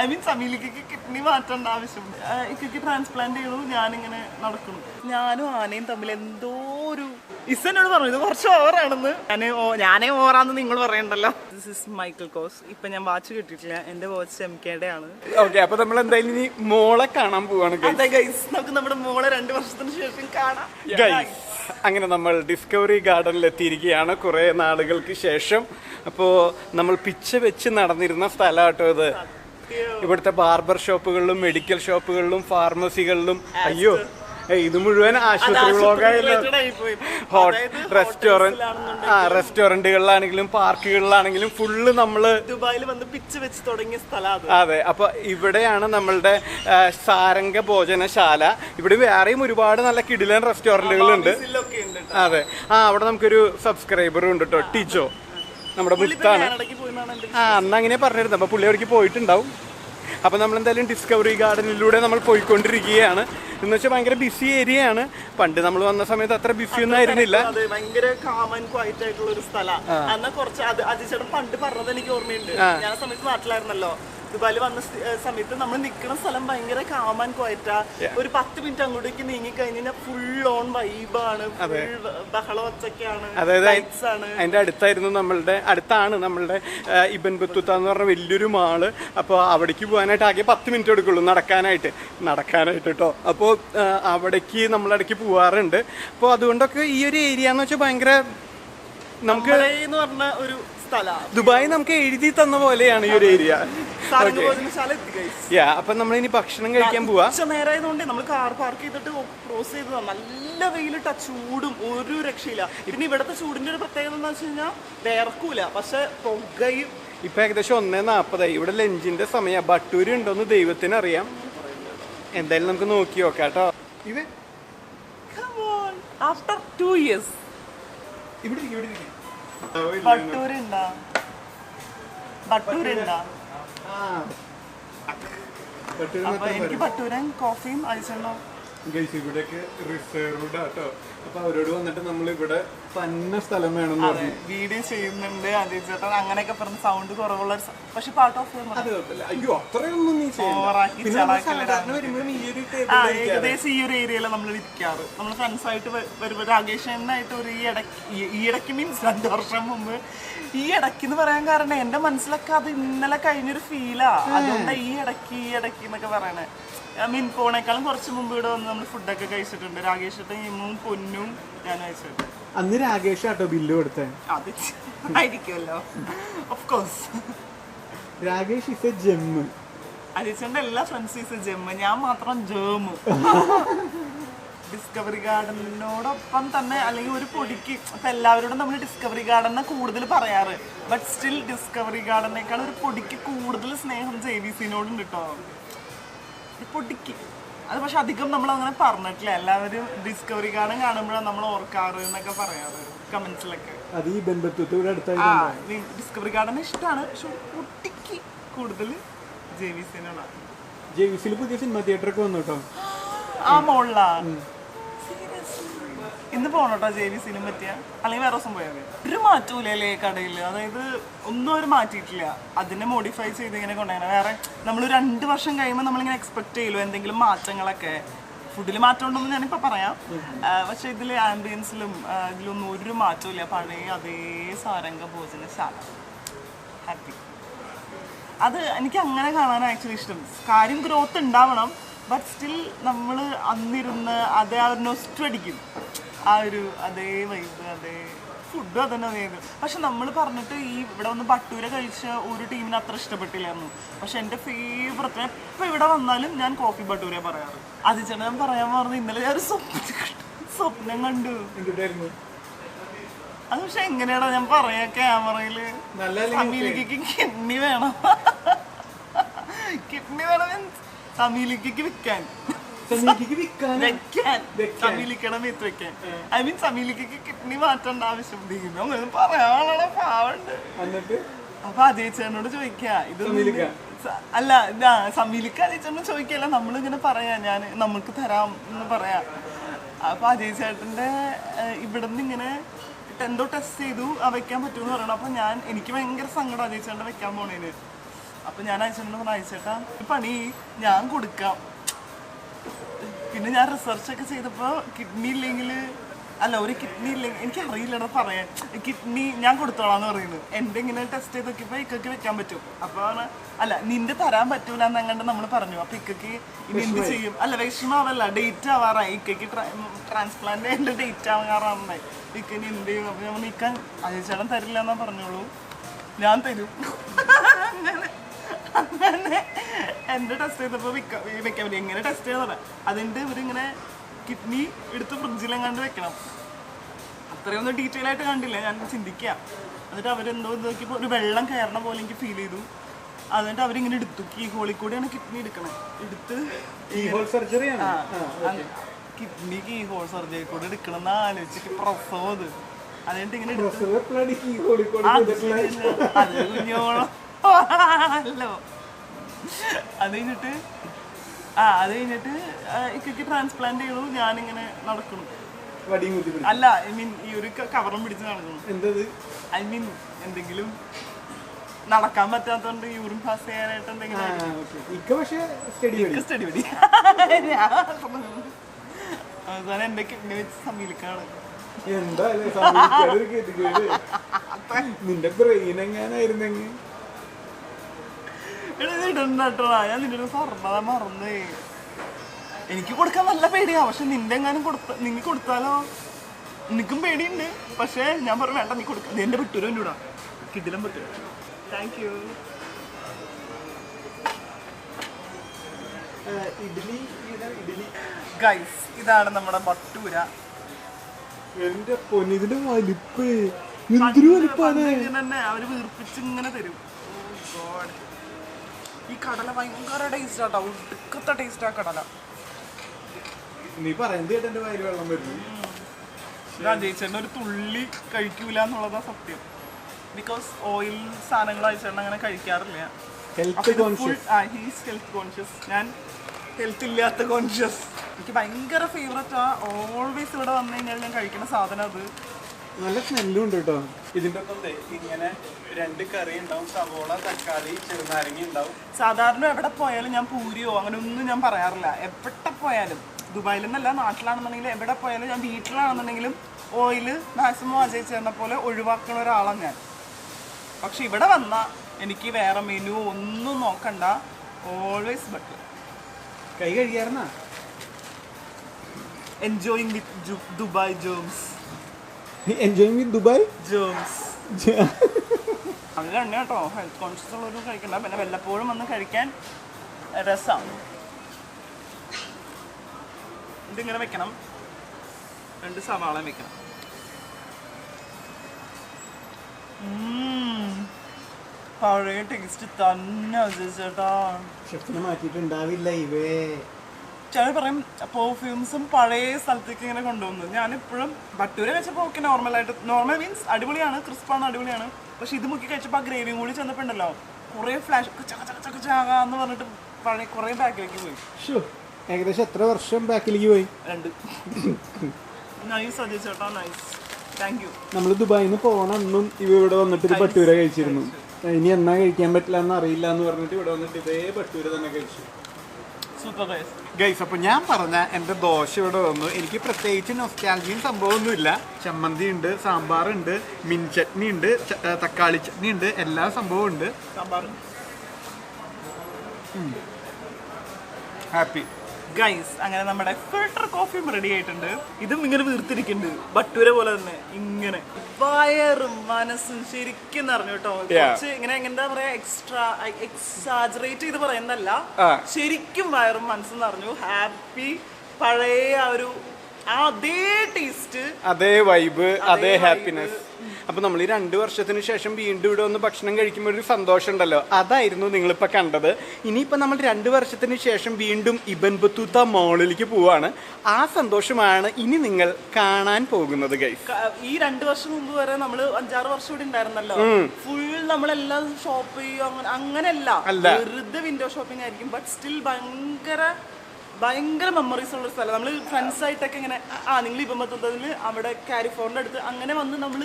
I mean സമീലിക്ക് kidney മാറ്റേണ്ട ആവശ്യം. ഇക്കയ്ക്ക് transplant ചെയ്തു ഞാനിങ്ങനെ നടക്കുന്നു. ഞാനും ആനയും തമ്മിൽ എന്തോ ഒരു ഇസനോട് പറഞ്ഞു ഇത് കുറച്ച് ഓവറാണെന്ന് ഞാൻ ഞാനേ ഓവറാന്ന് നിങ്ങൾ പറയണ്ടല്ലോ. ദിസ് ഇസ് മൈക്കിൾ കോസ് ഇപ്പൊ ഞാൻ വാച്ച് കിട്ടിയിട്ടില്ല. എന്റെ വാച്ച് എം കെയുടെ ആണ് ഓക്കെ അപ്പൊ നമ്മൾ എന്തായാലും ഇനി മോളെ കാണാൻ പോവാണ് guys. അതെ ഗൈസ് നമുക്ക് നമ്മുടെ മോളെ രണ്ട് വർഷത്തിന് ശേഷം കാണാം. ഗൈസ് അങ്ങനെ നമ്മൾ ഡിസ്കവറി ഗാർഡനിൽ എത്തിയിരിക്കുകയാണ് കുറേ നാളുകൾക്ക് ശേഷം. അപ്പോൾ നമ്മൾ പിച്ച വെച്ച് നടന്നിരുന്ന സ്ഥലമാട്ടോ ഇത്. ഇവിടുത്തെ ബാർബർ ഷോപ്പുകളിലും മെഡിക്കൽ ഷോപ്പുകളിലും ഫാർമസികളിലും. അയ്യോ ഇത് മുഴുവൻ ആശുപത്രി ഹോട്ട് ആ റെസ്റ്റോറന്റുകളിലാണെങ്കിലും പാർക്കുകളിലാണെങ്കിലും ഫുള്ള് നമ്മൾ ദുബായിൽ വന്ന് പിച്ച് വെച്ച് തുടങ്ങിയ സ്ഥലം അത്. അപ്പൊ ഇവിടെയാണ് നമ്മളുടെ സാരംഗ ഭോജനശാല. ഇവിടെ വേറെയും ഒരുപാട് നല്ല കിടിലൻ റെസ്റ്റോറന്റുകളുണ്ട്. അതെ. ആ അവിടെ നമുക്കൊരു സബ്സ്ക്രൈബറും ഉണ്ട് കേട്ടോ ടിജോ. നമ്മുടെ മുത്താണ് ആ അന്ന് അങ്ങനെ പറഞ്ഞിരുന്നു അപ്പൊ പുള്ളി അവിടേക്ക് പോയിട്ടുണ്ടാവും. അപ്പൊ നമ്മൾ എന്തായാലും ഡിസ്കവറി ഗാർഡനിലൂടെ നമ്മൾ പോയിക്കൊണ്ടിരിക്കുകയാണ്. എന്ന് വെച്ചാൽ ഭയങ്കര ബിസി ഏരിയ ആണ്. പണ്ട് നമ്മൾ വന്ന സമയത്ത് അത്ര ബിസി ഒന്നും ആയിരുന്നില്ല. ഭയങ്കര കാമൻ ക്വൈറ്റ് ആയിട്ടുള്ള ഒരു സ്ഥലം. എന്നാ കുറച്ച് അത് അജിച്ചേട്ടൻ പണ്ട് പറഞ്ഞത് എനിക്ക് ഓർമ്മയുണ്ട്. ഞാൻ സമയത്ത് നാട്ടിലായിരുന്നല്ലോ. ദുബായിൽ വന്ന സമയത്ത് നമ്മൾ നിൽക്കുന്ന സ്ഥലം ഭയങ്കര കാമൻ കോയറ്റ ഒരു പത്ത് മിനിറ്റ് അങ്ങോട്ടേക്ക് നീങ്ങി കഴിഞ്ഞാൽ ഫുൾ ഓൺ വൈബാണ് ബഹളം അതിന്റെ അടുത്തായിരുന്നു നമ്മളുടെ അടുത്താണ് നമ്മളുടെ ഇബൻ ബത്തുത്ത എന്ന് പറഞ്ഞ വലിയൊരു മാൾ. അപ്പോൾ അവിടേക്ക് പോകാനായിട്ട് ആകെ പത്ത് മിനിറ്റ് എടുക്കുള്ളൂ നടക്കാനായിട്ട്. നടക്കാനായിട്ട് കേട്ടോ അപ്പോൾ അവിടേക്ക് നമ്മളിടയ്ക്ക് പോവാറുണ്ട്. അപ്പോൾ അതുകൊണ്ടൊക്കെ ഈ ഒരു ഏരിയ എന്ന് വെച്ചാൽ ഭയങ്കര നമുക്ക് ഒരു ദുബായ് നമുക്ക് എഴുതി തന്ന പോലെയാണ് ഈ ഒരു ഏരിയ. യാ അപ്പൊ നമ്മൾ ഇനി ഭക്ഷണം കഴിക്കാൻ പോവാ. നേരമായതുകൊണ്ട് നമ്മൾ കാർ പാർക്ക് ചെയ്തിട്ട് ക്രോസ് ചെയ്തതാ. നല്ല വെയിലിട്ട ചൂടും ഒരു രക്ഷയില്ല. പിന്നെ ഇവിടുത്തെ ചൂടിന്റെ ഒരു പ്രത്യേകത എന്ന് വെച്ച് കഴിഞ്ഞാൽ വേർക്കൂല പക്ഷെ പുകയും. ഇപ്പൊ ഏകദേശം ഒന്നേ നാപ്പതായി. ഇവിടെ ലഞ്ചിന്റെ സമയ. ബട്ടൂരി ഉണ്ടോന്ന് ദൈവത്തിന് അറിയാം എന്തായാലും നമുക്ക് നോക്കി നോക്കാട്ടോ കേട്ടോ. ഇത് ആഫ്റ്റർ ടു ഇയേഴ്സ് ഇവിടെ ഇവിടെ. ബട്ടൂരുണ്ടാ ബട്ടൂരുണ്ടാ ആ. ബട്ടൂര് അപ്പൊ എനിക്ക് ബട്ടൂരൻ കോഫിയും അയച്ചെണ്ണോ Guys, ഇവിടെയൊക്കെ റിസർവ്ഡ് ആട്ടോ. അപ്പൊ അവരോട് വന്നിട്ട് നമ്മൾ ഇവിടെ തന്നെ സ്ഥലം വേണം അതെ വീഡിയോ ചെയ്യുന്നുണ്ട്. അതേ ചേട്ടൻ അങ്ങനെയൊക്കെ പറഞ്ഞ സൗണ്ട് കുറവുള്ള പക്ഷെ പാർട്ട് ഓഫ് അത് കുഴപ്പമില്ല അയ്യോ അത്രയൊന്നും നീ. ഓവറാക്കി സാധാരണ വരുമ്പോഴും ഈ ഒരു ആ. ഏകദേശം ഈ ഒരു ഏരിയയിൽ നമ്മൾ ഇരിക്കാറ്. നമ്മൾ ഫ്രണ്ട്സ് ആയിട്ട് വരുമ്പോൾ എന്നായിട്ട് ഒരു ഈ ഇടയ്ക്ക് ഈ- ഇടയ്ക്ക് മീൻസ് രണ്ട് വർഷം മുമ്പ് ഈ ഇടയ്ക്ക് എന്ന് പറയാൻ കാരണം എന്റെ മനസ്സിലൊക്കെ അത് ഇന്നലെ കഴിഞ്ഞൊരു ഫീലാ അതുകൊണ്ടാണ് ഈ ഇടയ്ക്ക് ഈ ഇടയ്ക്ക് എന്നൊക്കെ പറയണേ. മീൻ പോണേക്കാളും കുറച്ച് മുമ്പ് ഇവിടെ വന്ന് നമ്മൾ ഫുഡൊക്കെ കഴിച്ചിട്ടുണ്ട്. രാകേഷ് ഇമ്മും പൊന്നും ഞാൻ കഴിച്ചിട്ടുണ്ട്. അന്ന് രാകേഷ് ആട്ടോ ബില്ല് കൊടുത്തേ? അത് ആയിരിക്കുമല്ലോ. Of course Rakesh is a gem അജിച്ചന്റെ എല്ലാ ഫ്രണ്ട്സീസ് ജമ്മ് ഞാൻ മാത്രം ജേമ് ഡിസ്കവറി ഗാർഡനോടൊപ്പം തന്നെ അല്ലെങ്കിൽ ഒരു പൊടിക്ക് ഇപ്പൊ എല്ലാവരോടും നമ്മൾ ഡിസ്കവറി ഗാർഡനെ കൂടുതൽ പറയാറ്. ബട്ട് സ്റ്റിൽ ഡിസ്കവറി ഗാർഡനേക്കാൾ ഒരു പൊടിക്ക് കൂടുതൽ സ്നേഹം ജെ വി സിനോടും കേട്ടോ പൊടിക്ക്. അത് പക്ഷെ അധികം നമ്മൾ അങ്ങനെ പറഞ്ഞിട്ടില്ല. എല്ലാവരും ഡിസ്കവറി ഗാർഡൻ കാണുമ്പോഴാണ് നമ്മൾ ഓർക്കാറ് എന്നൊക്കെ പറയാറ് കമന്റ്സിലൊക്കെ അത് ഈ ഡിസ്കവറി ഗാർഡൻ ഇഷ്ടമാണ് പക്ഷെ കുട്ടിക്ക് കൂടുതൽ ജെ വി സിനോടാണ് ജെവിസിൽ പുതിയ സിനിമ തിയേറ്റർ ഒക്കെ വന്നു കേട്ടോ. ആ മോളിലാ. ഇന്ന് ജെ ബി സിനിമ പറ്റിയ അല്ലെങ്കിൽ വേറെ ദിവസം പോയാൽ ഒരു മാറ്റൂലേ കടയിൽ അതായത് ഒന്നും അവർ മാറ്റിയിട്ടില്ല. അതിനെ മോഡിഫൈ ചെയ്ത് ഇങ്ങനെ കൊണ്ടുവരണം വേറെ നമ്മൾ രണ്ട് വർഷം കഴിയുമ്പോൾ നമ്മളിങ്ങനെ എക്സ്പെക്ട് ചെയ്യലോ? എന്തെങ്കിലും മാറ്റങ്ങളൊക്കെ? ഫുഡിൽ മാറ്റം ഉണ്ടെന്ന് ഞാനിപ്പോൾ പറയാം. പക്ഷെ ഇതിൽ ആംബിയൻസിലും ഇതിലൊന്നും ഒരു മാറ്റവും പഴയ അതേ സാരംഗ ഭോജനശാല. ഹാപ്പി അത് എനിക്ക് അങ്ങനെ കാണാൻ ആക്ച്വലി ഇഷ്ടം. കാര്യം ഗ്രോത്ത് ഉണ്ടാവണം ബട്ട് സ്റ്റിൽ നമ്മൾ അന്നിരുന്ന് അതേ ആ ഒരു അടിക്കും. ആ ഒരു അതേ വൈബ് അതേ ഫുഡും അതന്നെ അതേത് പക്ഷെ നമ്മൾ പറഞ്ഞിട്ട് ഈ ഇവിടെ വന്ന് ഭട്ടൂര കഴിച്ച ഒരു ടീമിന് അത്ര ഇഷ്ടപ്പെട്ടില്ലായിരുന്നു. പക്ഷെ എന്റെ ഫേവററ്റ് എപ്പോൾ ഇവിടെ വന്നാലും ഞാൻ കോഫി ബട്ടൂര പറയാറ്. അത് ചേട്ടൻ ഞാൻ പറയാൻ പറഞ്ഞു ഇന്നലെ ഞാൻ ഒരു സ്വപ്നം കണ്ടു. സ്വപ്നം കണ്ടു. അത് പക്ഷെ എങ്ങനെയാടാ ഞാൻ പറയാ ക്യാമറയിൽ സമീലിക്ക് കിഡ്നി വേണം. കിഡ്നി വേണം മീൻസ് സമീലിക്ക് വിൽക്കാൻ. മേത്ത് വെക്കാൻ. ഐ മീൻ സമീലിക്ക് കിഡ്നി മാറ്റേണ്ട ആവശ്യം അങ്ങനെ പറയാനുള്ള പാവുണ്ട് അപ്പൊ അജയ് ചേട്ടനോട് ചോദിക്കാ. ഇത്? അല്ല ഇതാ സമീലിക്ക അജയ് ചേട്ടനോട് ചോദിക്കല്ല. നമ്മളിങ്ങനെ പറയാ ഞാൻ നമുക്ക് തരാം എന്ന് പറയാ. അപ്പൊ അജയ് ചേട്ടന്റെ ഇവിടുന്ന് ഇങ്ങനെ എന്തോ ടെസ്റ്റ് ചെയ്തു. ആ വെക്കാൻ പറ്റുമെന്ന് പറയണം. അപ്പൊ ഞാൻ എനിക്ക് ഭയങ്കര സങ്കടം അജയ് ചേട്ടൻ വെക്കാൻ പോണേന്. അപ്പൊ ഞാൻ അയച്ചേട്ടനോട് പറഞ്ഞു അയച്ചേട്ടാ പണി ഞാൻ കൊടുക്കാം. പിന്നെ ഞാൻ റിസർച്ച് ഒക്കെ ചെയ്തപ്പോ കിഡ്നി ഇല്ലെങ്കിൽ അല്ല ഒരു കിഡ്നി ഇല്ലെങ്കിൽ എനിക്ക് അറിയില്ലടാ പറയാൻ. കിഡ്നി ഞാൻ കൊടുത്തോളാന്ന് പറയുന്നത് എന്റെ ഇങ്ങനെ ടെസ്റ്റ് ചെയ്ത് നോക്കിയപ്പോ ഇക്കക്ക് വെക്കാൻ പറ്റും. അപ്പോൾ അല്ല നിന്റെ തരാൻ പറ്റൂല എന്നങ്ങണ്ട് നമ്മൾ പറഞ്ഞു. അപ്പൊ ഇക്കക്ക് ഇനി എന്ത് ചെയ്യും? അല്ല വിഷമാവല്ല ഡേറ്റ് ആവാറായി. ഇക്കക്ക് ട്രാൻസ്പ്ലാന്റ് എന്റെ ഡേറ്റ് ആവാറായി ഇക്കനി എന്ത് ചെയ്യും? അപ്പൊ ഞാൻ ഇക്കാൻ അജയച്ചേട്ടൻ തരില്ല എന്നാ പറഞ്ഞോളൂ. ഞാൻ തരും. അങ്ങനെ എന്റെ ടെസ്റ്റ് ചെയ്തപ്പോ വെക്ക- വെക്കാൻ പറ്റി എങ്ങനെ ടെസ്റ്റ് ചെയ്തതാ അതിന്റെ ഇവരിങ്ങനെ കിഡ്നി എടുത്ത് ഫ്രിഡ്ജിലെങ്ങാണ്ട് വെക്കണം. അത്രയൊന്നും ഡീറ്റെയിൽ ആയിട്ട് കണ്ടില്ല. ഞാൻ ചിന്തിക്കുക എന്നിട്ട് അവരെന്തോ ഇത് നോക്കിയപ്പോൾ ഒരു വെള്ളം കയറണ പോലെ എനിക്ക് ഫീൽ ചെയ്തു. അതുകൊണ്ട് അവരിങ്ങനെ എടുത്തു. കീ ഹോളിൽ കൂടെയാണ് കിഡ്നി എടുക്കണത് എടുത്ത് കിഡ്നി കീ ഹോൾ സർജറി കൂടെ എടുക്കണം എന്ന് ആലോചിച്ചിട്ട് പ്രസവം അത് അതിനിട്ട് ഇങ്ങനെ കുഞ്ഞോളം. അല്ലോ അത് കഴിഞ്ഞിട്ട് ആ അത് കഴിഞ്ഞിട്ട് ഇക്കയ്ക്ക് ട്രാൻസ്പ്ലാന്റ് ചെയ്തു. ഞാനിങ്ങനെ നടക്കുന്നു. അല്ല ഐ മീൻ ഈ ഒരു കവറും പിടിച്ച് നടക്കുന്നു. എന്തത്? ഐ മീൻ എന്തെങ്കിലും നടക്കാൻ പറ്റാത്തോണ്ട് യൂറിൻ പാസ് ചെയ്യാനായിട്ട് എന്തെങ്കിലും സ്റ്റഡി പടി അവസാനം എന്റെ കിഡ്നി വെച്ച് സമീലിക്കാണ്. എന്താ. നിന്റെ ബ്രെയിൻ എങ്ങാനായിരുന്നെങ്കിൽ ഞാൻ നിന്റെ പറഞ്ഞതാ മറന്നേ. എനിക്ക് കൊടുക്കാൻ നല്ല പേടിയാ. പക്ഷെ നിന്റെ എങ്ങാനും കൊടുത്ത നിങ്ങൾ കൊടുത്താലോ? നിനക്കും പേടിയുണ്ട്. പക്ഷെ ഞാൻ പറഞ്ഞു വേണ്ട നീ കൊടുക്ക. എന്റെ വിട്ടൂരോ എന്റെ കൂടാ കിടിലം പറ്റും. Thank you idli idli. Guys ഇതാണ് നമ്മുടെ മട്ടൂര എന്റെ പൊന്നിതിന്റെ വലിപ്പ്. എന്തൊരു വലിപ്പാണ്. പണ്ട് തന്നെ അവർ വീർപ്പിച്ച് ഇങ്ങനെ തരും. ഓ God. ഈ കടല ഭയങ്കര ടേസ്റ്റ് ആട്ടോ. ഒടുക്കത്തെ ടേസ്റ്റ് ആ കടല. നീ പറയുന്നത് കേട്ട് എന്റെ വയറ് വെള്ളം വരുന്നു. രാജേച്ചേട്ടൻ ഒരു തുള്ളി കഴിക്കൂല എന്നുള്ളതാ സത്യം. ബിക്കോസ് ഓയിൽ സാധനങ്ങൾ അയച്ചേട്ടൻ അങ്ങനെ കഴിക്കാറില്ല. Health conscious he's health conscious ഞാൻ ഹെൽത്ത് ഇല്ലാത്ത കോൺഷ്യസ് എനിക്ക് ഭയങ്കര ഫേവററ്റ് ആ. ഓൾവേസ് ഇവിടെ വന്നു കഴിഞ്ഞാൽ ഞാൻ കഴിക്കുന്ന സാധനം അത്. നല്ല സ്മെല്ലും ഉണ്ട് കേട്ടോ. ഇതിന്റെ ഒപ്പം ഇങ്ങനെ രണ്ട് കറി ഉണ്ടാവും. സവോള തക്കാളി ചെറുനാരങ്ങ ഉണ്ടാവും. സാധാരണ എവിടെ പോയാലും ഞാൻ പൂരിയോ അങ്ങനെ ഒന്നും ഞാൻ പറയാറില്ല. എവിടെ പോയാലും. ദുബായിൽ നിന്നല്ല നാട്ടിലാണെന്നുണ്ടെങ്കിലും എവിടെ പോയാലും ഞാൻ വീട്ടിലാണെന്നുണ്ടെങ്കിലും ഓയിൽ മാക്സിമം അജയ് ചേർന്ന പോലെ ഒഴിവാക്കുന്ന ഒരാളാണ് ഞാൻ. പക്ഷെ ഇവിടെ വന്ന എനിക്ക് വേറെ മെനു ഒന്നും നോക്കണ്ട. ഓൾവേസ് ബട്ട് കൈ കഴിക്കാറുന്നാ എൻജോയിങ് വിത്ത് ദുബായ് ജോംസ് എൻജോയിങ് വിത്ത് ദുബായ് ജോംസ് അങ്ങനെ തന്നെ കേട്ടോ. ഹെൽത്ത് കോൺഷ്യസ് ഉള്ളവരും കഴിക്കണ്ട. പിന്നെ വല്ലപ്പോഴും വന്ന് കഴിക്കാൻ രസമാണ് ഇതിങ്ങനെ വെക്കണം. രണ്ട് സവാള വെക്കണം. പഴയ ടേസ്റ്റ് തന്നെ ചേട്ടാ. ഷെഫിനെ മാറ്റിയിട്ടുണ്ടാവില്ല ഇവേ. ചില പറയും പെർഫ്യൂംസും പഴയ സ്ഥലത്തേക്ക് ഇങ്ങനെ കൊണ്ടുപോകുന്നത് ഞാനിപ്പോഴും ബട്ടൂരെ കഴിച്ചപ്പോൾ വെച്ചപ്പോൾ ഓക്കെ നോർമലായിട്ട് നോർമൽ മീൻസ് അടിപൊളിയാണ് ക്രിസ്പാണ് അടിപൊളിയാണ്. പക്ഷെ ഇത് മുക്കി കഴിച്ചപ്പോൾ ആ ഗ്രേവിയും കൂടി ചെന്നപ്പോണ്ടല്ലോ കുറേ ഫ്ലാഷ് എന്ന് പറഞ്ഞിട്ട് പഴയ കുറേ ബാക്കിലേക്ക് പോയി. ഏകദേശം എത്ര വർഷം ബാക്കിലേക്ക് പോയി? രണ്ട്. നൈസ് അതെ ചേട്ടാ നൈസ് താങ്ക് യു നമ്മൾ ദുബായിൽ നിന്ന് പോണ അന്നും ഇവ ഇവിടെ വന്നിട്ട് ഒരു ബട്ടൂര കഴിച്ചിരുന്നു. ഇനി എന്നാ കഴിക്കാൻ പറ്റില്ല എന്ന് അറിയില്ല എന്ന് പറഞ്ഞിട്ട് ഇവിടെ വന്നിട്ട് ഇതേ ബട്ടൂര തന്നെ കഴിച്ചു. സൂപ്പർ ഗൈസ് ഗൈസ് അപ്പൊ ഞാൻ പറഞ്ഞ എന്റെ ദോശ ഇവിടെ വന്നു. എനിക്ക് പ്രത്യേകിച്ച് നൊസ്റ്റാലജിയും സംഭവമൊന്നുമില്ല. ചമ്മന്തി ഉണ്ട് സാമ്പാർ ഉണ്ട് മിൻ ചട്നി ഉണ്ട് തക്കാളി ചട്നി ഉണ്ട് എല്ലാ സംഭവവും ഉണ്ട്. സാമ്പാർ. ഹാപ്പി ഗൈസ് അങ്ങനെ നമ്മുടെ ഫിൽട്ടർ കോഫിയും റെഡി ആയിട്ടുണ്ട്. ഇതും ഇങ്ങനെ വീർത്തിരിക്കുന്നുണ്ട്. ബട്ടൂര പോലെ തന്നെ ഇങ്ങനെ. വയറും മനസ്സും ശരിക്കും നിറഞ്ഞു കേട്ടോ. കുറച്ച് ഇങ്ങനെ എന്താ പറയാ എക്സ്ട്രാ എക്സാജറേറ്റ് ചെയ്ത് പറയുന്നതല്ല. ശരിക്കും വയറും മനസ്സും നിറഞ്ഞു. ഹാപ്പി പഴയ ആ ഒരു അതേ ടേസ്റ്റ് അതേ വൈബ് അതേ ഹാപ്പിനെസ് അപ്പൊ നമ്മൾ ഈ രണ്ട് വർഷത്തിന് ശേഷം വീണ്ടും ഇവിടെ ഒന്ന് ഭക്ഷണം കഴിക്കുമ്പോൾ ഒരു സന്തോഷം ഉണ്ടല്ലോ അതായിരുന്നു നിങ്ങളിപ്പോ കണ്ടത്. ഇനിയിപ്പോ നമ്മൾ രണ്ട് വർഷത്തിന് ശേഷം വീണ്ടും ഇബൻ ബത്തൂത്ത മോളിലേക്ക് പോവാണ്. ആ സന്തോഷമാണ് ഇനി നിങ്ങൾ കാണാൻ പോകുന്നത് ഗൈസ് ഈ രണ്ട് വർഷം മുമ്പ് വരെ നമ്മൾ അഞ്ചാറ് വർഷം ഇവിടെ ഉണ്ടായിരുന്നല്ലോ. ഫുൾ നമ്മളെല്ലാം ഷോപ്പ് ചെയ്യും അങ്ങനെ അങ്ങനെയല്ല. വെറുതെ വിൻഡോ ഷോപ്പിംഗ് ആയിരിക്കും. ബട്ട് സ്റ്റിൽ ഭയങ്കര ഭയങ്കര മെമ്മറീസ് ഉള്ള സ്ഥലം. നമ്മൾ ഫ്രണ്ട്സ് ആയിട്ടൊക്കെ ഇങ്ങനെ ആ നിങ്ങൾ ഇപ്പം പത്തുന്നതിൽ അവിടെ കാരിഫോറിന്റെ അടുത്ത് അങ്ങനെ വന്ന് നമ്മൾ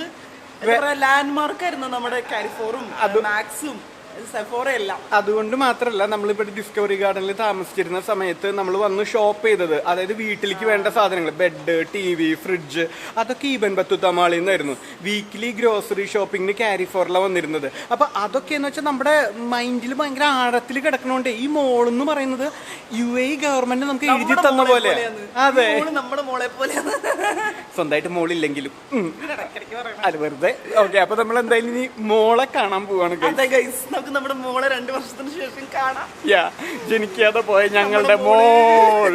എന്താ പറയാ ലാൻഡ് മാർക്ക് ആയിരുന്നു നമ്മുടെ കാരിഫോറും മാക്സും അതുകൊണ്ട് മാത്രമല്ല നമ്മളിപ്പോൾ ഡിസ്കവറി ഗാർഡനിൽ താമസിച്ചിരുന്ന സമയത്ത് നമ്മൾ വന്ന് ഷോപ്പ് ചെയ്തത്. അതായത് വീട്ടിലേക്ക് വേണ്ട സാധനങ്ങൾ ബെഡ് ടി വി ഫ്രിഡ്ജ് അതൊക്കെ ഈബൻ ബത്തുത്തമാളിൽ നിന്നായിരുന്നു വീക്കിലി ഗ്രോസറി ഷോപ്പിങ്ങിന് ക്യാരി ഫോറിലാണ് വന്നിരുന്നത്. അപ്പൊ അതൊക്കെ എന്ന് വെച്ചാൽ നമ്മുടെ മൈൻഡിൽ ഭയങ്കര ആഴത്തിൽ കിടക്കണോണ്ട് ഈ മോൾ എന്ന് പറയുന്നത് യു എ ഗവൺമെന്റ് നമുക്ക് എഴുതി തന്ന പോലെ അതെ. നമ്മുടെ മോളെ പോലെ സ്വന്തമായിട്ട് മോളില്ലെങ്കിലും. അത് വെറുതെ. ഓക്കെ അപ്പൊ നമ്മൾ എന്തായാലും ഇനി മോളെ കാണാൻ പോവാണ് guys. നമുക്ക് നമ്മുടെ മോളെ രണ്ടു വർഷത്തിന് ശേഷം കാണാം. യാ ജനിക്കാതെ പോയ ഞങ്ങളുടെ മോൾ.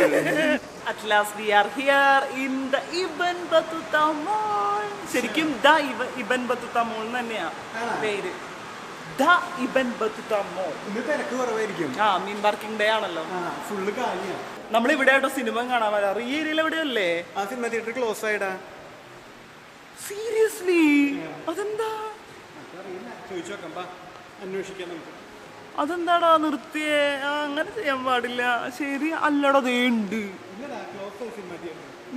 At last we are here in the Ibn Battuta mall ശരിക്കും ദ ഇബൻ ബത്തുത്ത മോൾ തന്നെയാ പേര്. ദ ഇബൻ ബത്തുത്ത മോൾ ആ മീൻ വർക്കിംഗ് ഡേ ആണല്ലോ. ഫുള്ള് കാലിയാ. നമ്മൾ ഇവിടെ ആയിട്ടോ സിനിമ കാണാൻ വരാറ് ഈ ഏരിയയിൽ എവിടെയല്ലേ ആ സിനിമ തിയേറ്റർ ക്ലോസ് ആയിടാ. സീരിയസ്ലി അതെന്താ? ചോദിച്ചു നോക്കാം നമുക്ക്. അതെന്താടാ നിർത്തിയേ? അങ്ങനെ ചെയ്യാൻ പാടില്ല. ശരി അല്ലടാ ഉണ്ട്.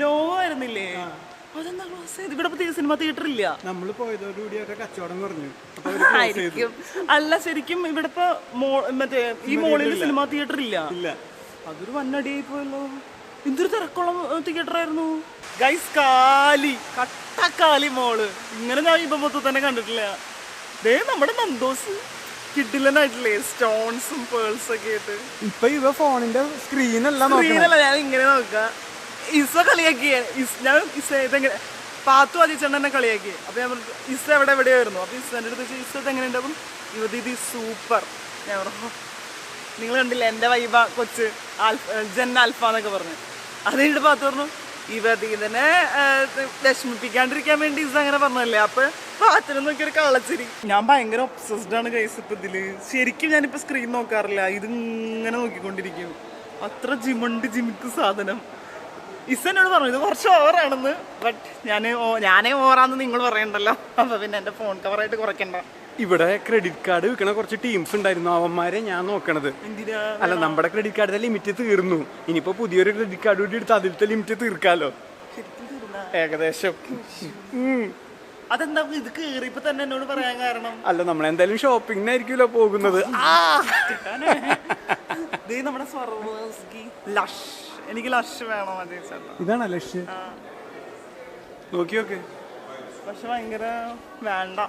നോ ആയിരുന്നില്ലേ? അതെന്താ ക്ലോസ് ചെയ്ത് ഇവിടെ സിനിമ തിയേറ്റർ ഇല്ല നമ്മൾ പോയതോടുകൂടിയൊക്കെ കച്ചവടം കുറഞ്ഞു. ആയിരിക്കും. അല്ല ശരിക്കും ഇവിടെ ഇപ്പൊ മറ്റേ ഈ മോളിൽ സിനിമ തിയേറ്റർ ഇല്ല. ഇല്ല അതൊരു വന്നടിയായി പോയല്ലോ എന്തൊരു തിരക്കുള്ള തിയേറ്റർ ആയിരുന്നു ഗൈസ് കാലി കട്ടക്കാലി മോൾ. ഇങ്ങനെ ഞാൻ ഇപ്പൊ മൊത്തം തന്നെ കണ്ടിട്ടില്ല. ദേ നമ്മുടെ നന്ദോസ് കിഡിലനായിട്ടില്ലേ സ്റ്റോൺസും പേൾസ് ഒക്കെ ആയിട്ട്. ഇപ്പൊ ഇവ ഫോണിന്റെ നോക്കണേ. സ്ക്രീനല്ല ഞാൻ ഇങ്ങനെ നോക്ക. ഇസ കളിയാക്കിയ. ഇസ് ഞാൻ ഇസ ഇതെങ്ങനെ പാത്തു അതിച്ചെണ്ണനെ കളിയാക്കി അപ്പൊ ഞാൻ ഇസ എവിടെ എവിടെയായിരുന്നു? അപ്പൊ ഇസ എന്റെ അടുത്ത് ചോദിച്ചു ഇസ ഇത് എങ്ങനെ ഉണ്ടാവും യുവതി സൂപ്പർ. ഞാൻ പറഞ്ഞു നിങ്ങൾ കണ്ടില്ല എന്റെ വൈബ കൊച്ച് ആൽഫ ജൻ ആൽഫ എന്നൊക്കെ പറഞ്ഞു. അത് കഴിഞ്ഞിട്ട് പാത്തു പറഞ്ഞു യുവതി ഇതിനെ വിഷമിപ്പിക്കാണ്ടിരിക്കാൻ വേണ്ടി ഇസ അങ്ങനെ പറഞ്ഞല്ലേ അപ്പൊ പാത്തിനെ നോക്കിയൊരു കള്ളച്ചിരി. ഞാൻ ഭയങ്കര ഒബ്സസ്ഡ് ആണ് കൈസ് ഇപ്പൊ ഇതിൽ. ശരിക്കും ഞാനിപ്പോ സ്ക്രീൻ നോക്കാറില്ല. ഇത് ഇങ്ങനെ നോക്കിക്കൊണ്ടിരിക്കും. അത്ര ജിമുണ്ട് ജിമിക്ക് സാധനം. ഇസനോട് പറഞ്ഞു ഇത് കുറച്ച് ഓവറാണെന്ന് ബട്ട് ഞാൻ ഞാനേ ഓവറാന്ന് നിങ്ങൾ പറയണ്ടല്ലോ. അപ്പൊ പിന്നെ എന്റെ ഫോൺ കവറായിട്ട് കുറയ്ക്കണ്ട. ഇവിടെ ക്രെഡിറ്റ് കാർഡ് വിൽക്കണ കുറച്ച് ടീംസ് ഉണ്ടായിരുന്നു. അവന്മാരെ ഞാൻ നോക്കണത്. അല്ല നമ്മുടെ ക്രെഡിറ്റ് കാർഡിന്റെ ലിമിറ്റ് തീർന്നു. ഇനിയിപ്പോ പുതിയൊരു ക്രെഡിറ്റ് കാർഡ് കൂടി എടുത്ത് അതിലത്തെ ലിമിറ്റ് തീർക്കാലോ. ഏകദേശം. അതെന്താ ഇത് കേറിയപ്പോ തന്നെ എന്നോട് പറയാൻ കാരണം? അല്ല നമ്മളെന്തായാലും ഷോപ്പിങ്ങിനായിരിക്കുമല്ലോ പോകുന്നത്. നമ്മുടെ സ്വർവസ്കി ലഷ്. എനിക്ക് ലഷ് വേണം അതേ ഇതാണ് ലഷ്? നോക്കി നോക്ക് പക്ഷെ ഭയങ്കര വേണ്ട.